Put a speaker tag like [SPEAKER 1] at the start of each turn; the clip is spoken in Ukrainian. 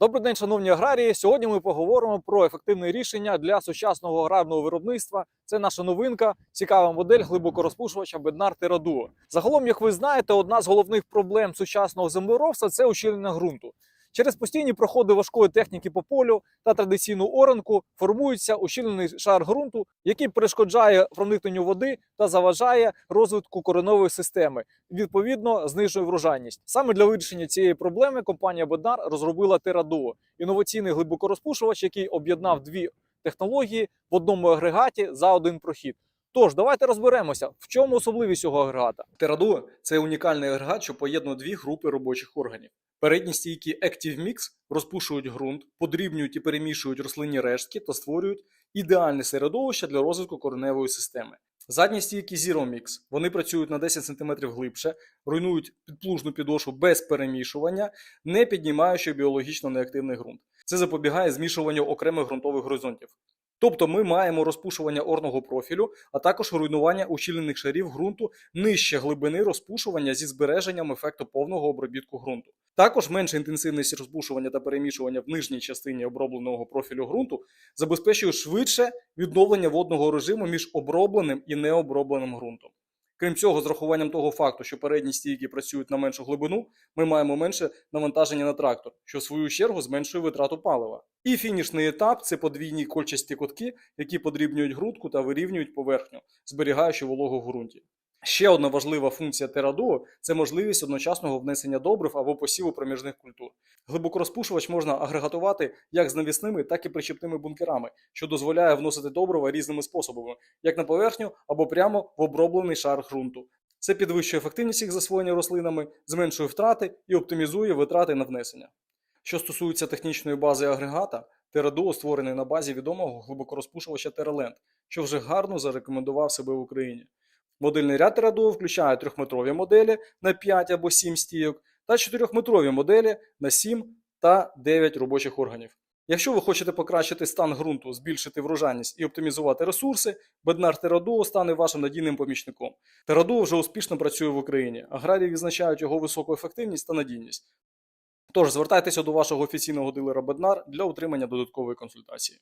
[SPEAKER 1] Добрий день, шановні аграрії. Сьогодні ми поговоримо про ефективне рішення для сучасного аграрного виробництва. Це наша новинка, цікава модель глибокорозпушувача Беднар Терадуо. Загалом, як ви знаєте, одна з головних проблем сучасного землеробства – це ущільнення ґрунту. Через постійні проходи важкої техніки по полю та традиційну оранку формується ущільнений шар ґрунту, який перешкоджає проникненню води та заважає розвитку коренової системи, відповідно знижує врожайність. Саме для вирішення цієї проблеми компанія Bednar розробила TerraDuo – інноваційний глибокорозпушувач, який об'єднав дві технології в одному агрегаті за один прохід. Тож, давайте розберемося, в чому особливість цього агрегата. TerraDuo – це унікальний агрегат, що поєднує дві групи робочих органів. Передні стійки Active Mix розпушують ґрунт, подрібнюють і перемішують рослинні рештки та створюють ідеальне середовище для розвитку кореневої системи. Задні стійки Zero Mix вони працюють на 10 см глибше, руйнують підплужну підошву без перемішування, не піднімаючи біологічно неактивний ґрунт. Це запобігає змішуванню окремих ґрунтових горизонтів. Тобто ми маємо розпушування орного профілю, а також руйнування ущільнених шарів ґрунту нижче глибини розпушування зі збереженням ефекту повного обробітку ґрунту. Також менша інтенсивність розпушування та перемішування в нижній частині обробленого профілю ґрунту забезпечує швидше відновлення водного режиму між обробленим і необробленим ґрунтом. Крім цього, з рахуванням того факту, що передні стійки працюють на меншу глибину, ми маємо менше навантаження на трактор, що в свою чергу зменшує витрату палива. І фінішний етап це подвійні кольчасті кутки, які подрібнюють грудку та вирівнюють поверхню, зберігаючи вологу в ґрунті. Ще одна важлива функція TerraDuo – це можливість одночасного внесення добрив або посіву проміжних культур. Глибокорозпушувач можна агрегатувати як з навісними, так і причепними бункерами, що дозволяє вносити добрива різними способами, як на поверхню або прямо в оброблений шар ґрунту. Це підвищує ефективність їх засвоєння рослинами, зменшує втрати і оптимізує витрати на внесення. Що стосується технічної бази агрегата, TerraDuo створений на базі відомого глибокорозпушувача TerraLand, що вже гарно зарекомендував себе в Україні. Модельний ряд TerraDuo включає 3-метрові моделі на 5 або 7 стійок та 4-метрові моделі на 7 та 9 робочих органів. Якщо ви хочете покращити стан ґрунту, збільшити врожайність і оптимізувати ресурси, Bednar TerraDuo стане вашим надійним помічником. TerraDuo вже успішно працює в Україні. Аграрії відзначають його високу ефективність та надійність. Тож звертайтеся до вашого офіційного дилера Bednar для отримання додаткової консультації.